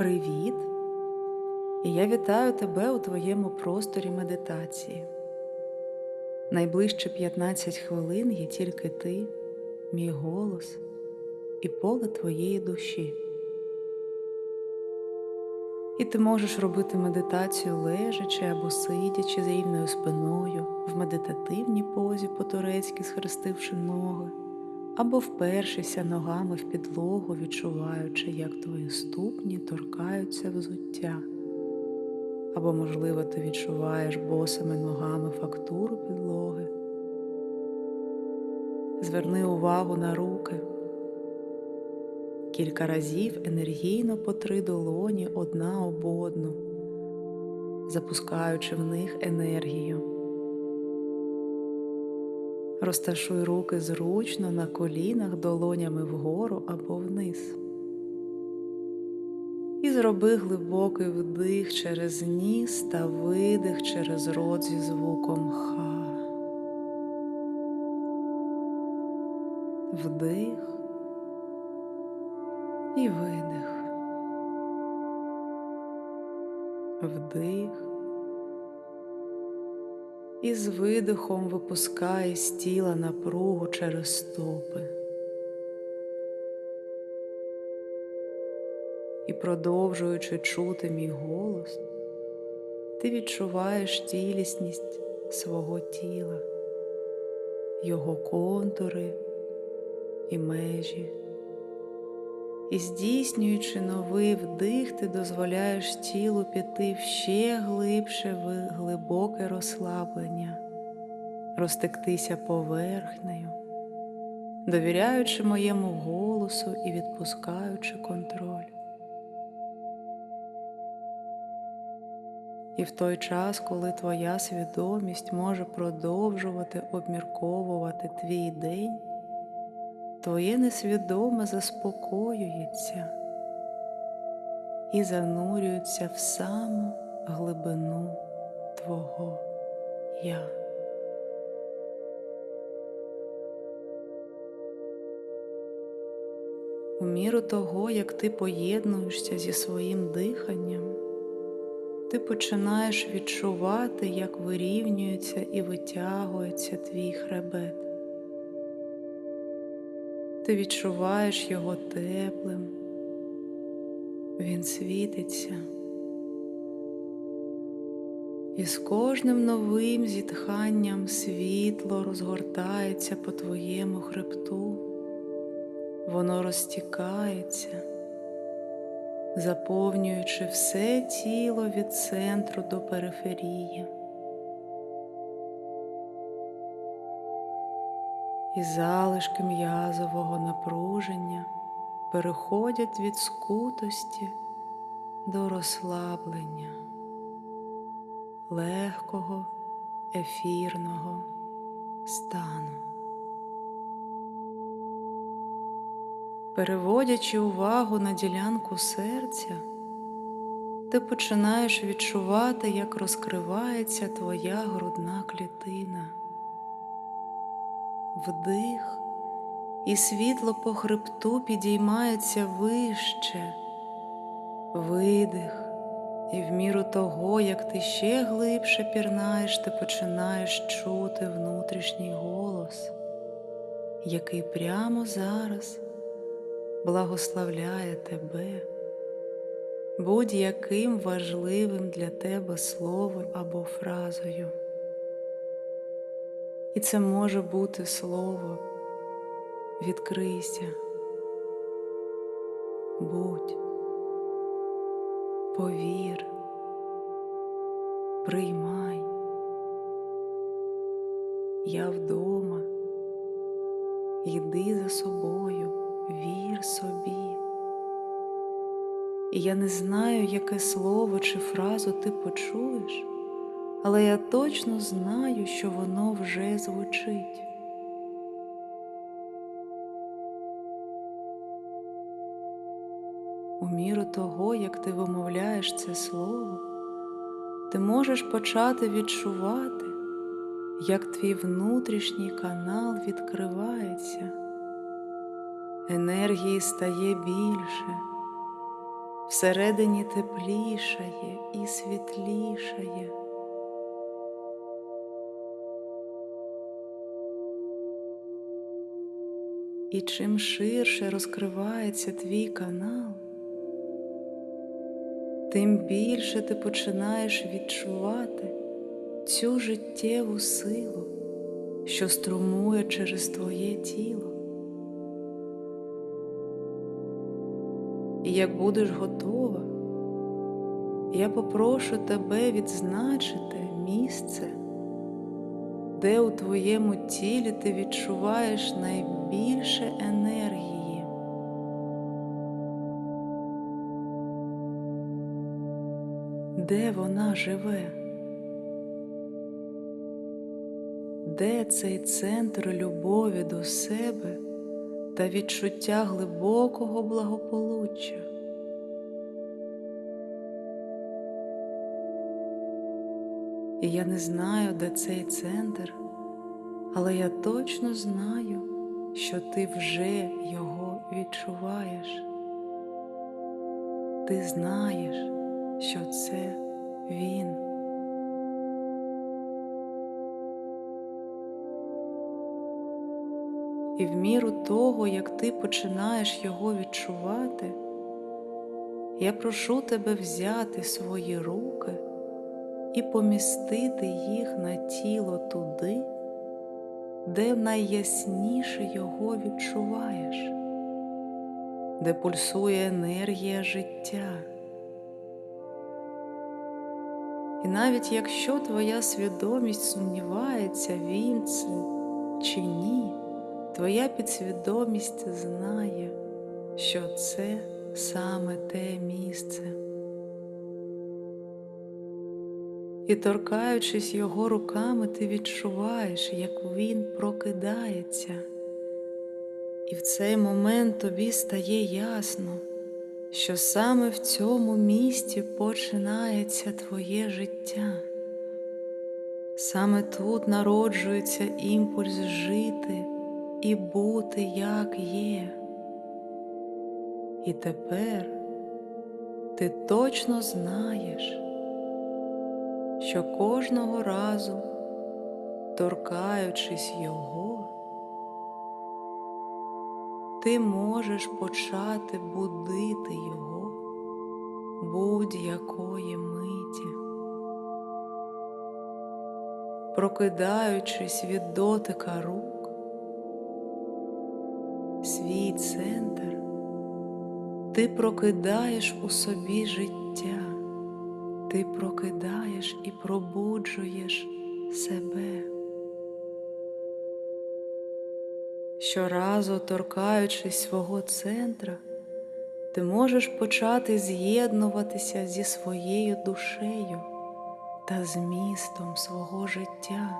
Привіт! І я вітаю тебе у твоєму просторі медитації. Найближче 15 хвилин є тільки ти, мій голос і поле твоєї душі. І ти можеш робити медитацію лежачи або сидячи з рівною спиною, в медитативній позі по-турецьки схрестивши ноги, або впершися ногами в підлогу, відчуваючи, як твої ступні торкаються взуття. Або, можливо, ти відчуваєш босими ногами фактуру підлоги. Зверни увагу на руки. Кілька разів енергійно по три долоні одна об одну, запускаючи в них енергію. Розташуй руки зручно на колінах долонями вгору або вниз. І зроби глибокий вдих через ніс та видих через рот зі звуком Х. Вдих і видих. Вдих. І з видихом випускай з тіла напругу через стопи. І продовжуючи чути мій голос, ти відчуваєш цілісність свого тіла, його контури і межі. І здійснюючи новий вдих, ти дозволяєш тілу піти в ще глибше в глибоке розслаблення, розтектися поверхнею, довіряючи моєму голосу і відпускаючи контроль. І в той час, коли твоя свідомість може продовжувати обмірковувати твій день, твоє несвідоме заспокоюється і занурюється в саму глибину Твого Я. У міру того, як ти поєднуєшся зі своїм диханням, ти починаєш відчувати, як вирівнюється і витягується твій хребет. Ти відчуваєш його теплим, він світиться. І з кожним новим зітханням світло розгортається по твоєму хребту, воно розтікається, заповнюючи все тіло від центру до периферії. І залишки м'язового напруження переходять від скутості до розслаблення, легкого, ефірного стану. Переводячи увагу на ділянку серця, ти починаєш відчувати, як розкривається твоя грудна клітина вдих, і світло по хребту підіймається вище, видих, і в міру того, як ти ще глибше пірнаєш, ти починаєш чути внутрішній голос, який прямо зараз благословляє тебе. Будь-яким важливим для тебе словом або фразою. І це може бути слово відкрийся, будь, повір, приймай, я вдома, йди за собою, вір собі. І я не знаю, яке слово чи фразу ти почуєш але я точно знаю, що воно вже звучить. У міру того, як ти вимовляєш це слово, ти можеш почати відчувати, як твій внутрішній канал відкривається, енергії стає більше, всередині теплішає і світлішає. І чим ширше розкривається твій канал, тим більше ти починаєш відчувати цю життєву силу, що струмує через твоє тіло. І як будеш готова, я попрошу тебе відзначити місце, де у твоєму тілі ти відчуваєш найбільше енергії. Де вона живе? Де цей центр любові до себе та відчуття глибокого благополуччя? І я не знаю, де цей центр, але я точно знаю, що ти вже його відчуваєш. Ти знаєш, що це він. І в міру того, як ти починаєш його відчувати, я прошу тебе взяти свої руки і помістити їх на тіло туди, де найясніше його відчуваєш, де пульсує енергія життя. І навіть якщо твоя свідомість сумнівається, він це чи ні, твоя підсвідомість знає, що це саме те місце. І торкаючись його руками, ти відчуваєш, як він прокидається. І в цей момент тобі стає ясно, що саме в цьому місті починається твоє життя. Саме тут народжується імпульс жити і бути, як є. І тепер ти точно знаєш, що кожного разу, торкаючись його, ти можеш почати будити його будь-якої миті, прокидаючись від дотика рук, свій центр, ти прокидаєш у собі життя, ти прокидаєш і пробуджуєш себе. Щоразу торкаючись свого центра, ти можеш почати з'єднуватися зі своєю душею та змістом свого життя,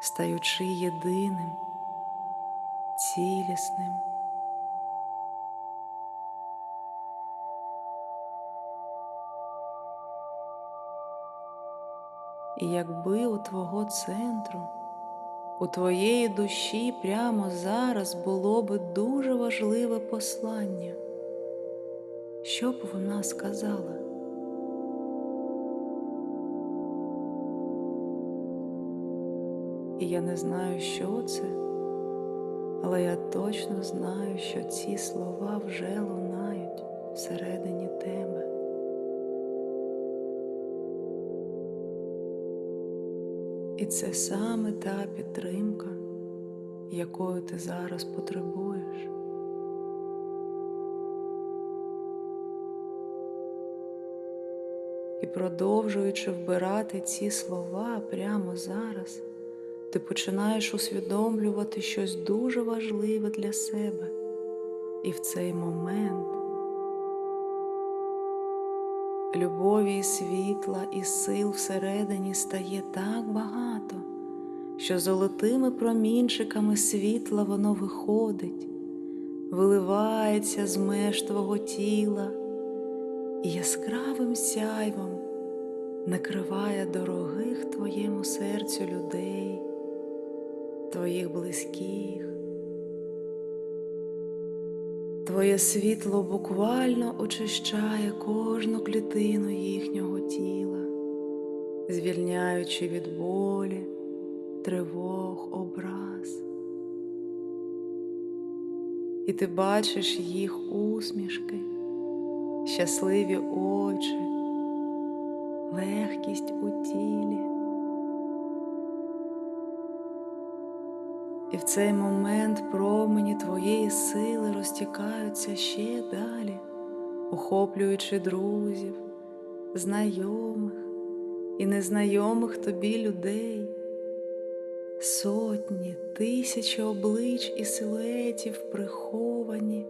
стаючи єдиним, цілісним. І якби у твого центру у твоєї душі прямо зараз було би дуже важливе послання. Що б вона сказала? І я не знаю, що це, але я точно знаю, що ці слова вже лунають всередині тебе. І це саме та підтримка, якою ти зараз потребуєш. І продовжуючи вбирати ці слова прямо зараз, ти починаєш усвідомлювати щось дуже важливе для себе. І в цей момент любові світла і сил всередині стає так багато, що золотими промінчиками світла воно виходить, виливається з меж твого тіла і яскравим сяйвом накриває дорогих твоєму серцю людей, твоїх близьких, Твоє світло буквально очищає кожну клітину їхнього тіла, звільняючи від болі, тривог, образ. І ти бачиш їх усмішки, щасливі очі, легкість у тілі. І в цей момент промені твоєї сили розтікаються ще далі, охоплюючи друзів, знайомих і незнайомих тобі людей, сотні, тисячі облич і силуетів приховані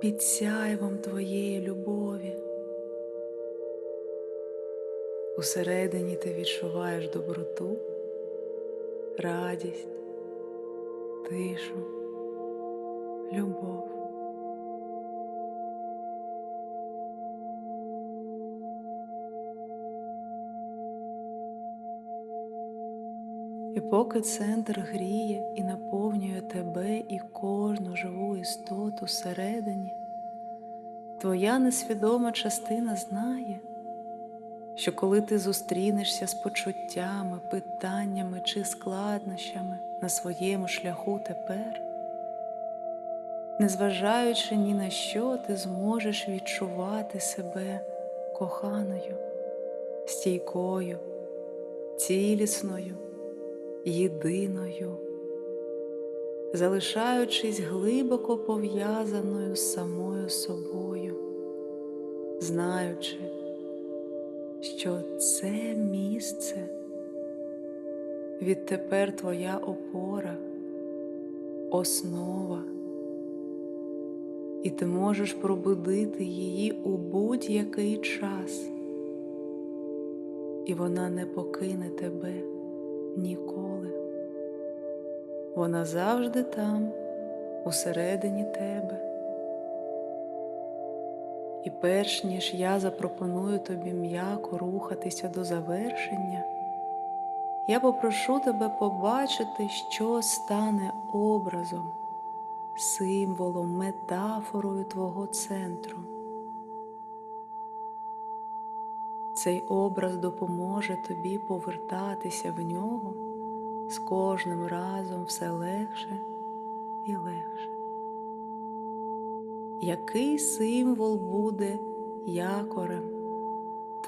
під сяйвом твоєї любові. Усередині ти відчуваєш доброту, радість тишу, любов. І поки центр гріє і наповнює тебе і кожну живу істоту всередині, твоя несвідома частина знає, що коли ти зустрінешся з почуттями, питаннями чи складнощами на своєму шляху тепер, незважаючи ні на що, ти зможеш відчувати себе коханою, стійкою, цілісною, єдиною, залишаючись глибоко пов'язаною з самою собою, знаючи що це місце відтепер твоя опора, основа, і ти можеш пробудити її у будь-який час, і вона не покине тебе ніколи. Вона завжди там, усередині тебе. І перш ніж я запропоную тобі м'яко рухатися до завершення, я попрошу тебе побачити, що стане образом, символом, метафорою твого центру. Цей образ допоможе тобі повертатися в нього з кожним разом все легше і легше який символ буде якорем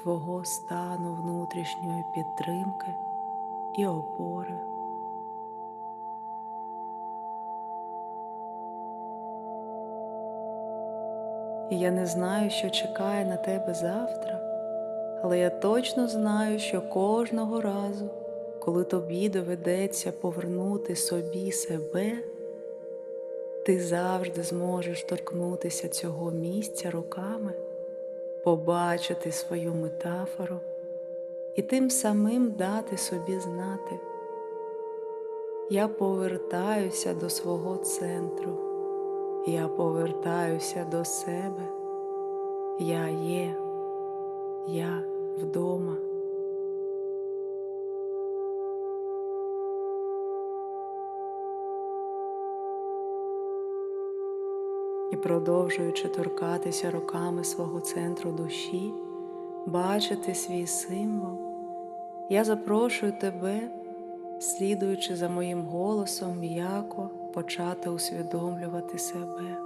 Твого стану внутрішньої підтримки і опори. І я не знаю, що чекає на тебе завтра, але я точно знаю, що кожного разу, коли тобі доведеться повернути собі себе ти завжди зможеш торкнутися цього місця руками, побачити свою метафору і тим самим дати собі знати. Я повертаюся до свого центру, я повертаюся до себе, я є, я вдома. І, продовжуючи торкатися руками свого центру душі, бачити свій символ, я запрошую тебе, слідуючи за моїм голосом, м'яко почати усвідомлювати себе.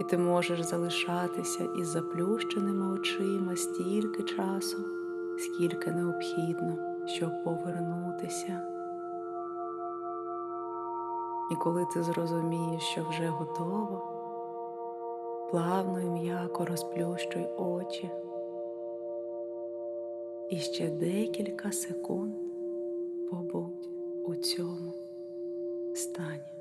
І ти можеш залишатися із заплющеними очима стільки часу, скільки необхідно, щоб повернутися. І коли ти зрозумієш, що вже готово, плавно і м'яко розплющуй очі і ще декілька секунд побудь у цьому стані.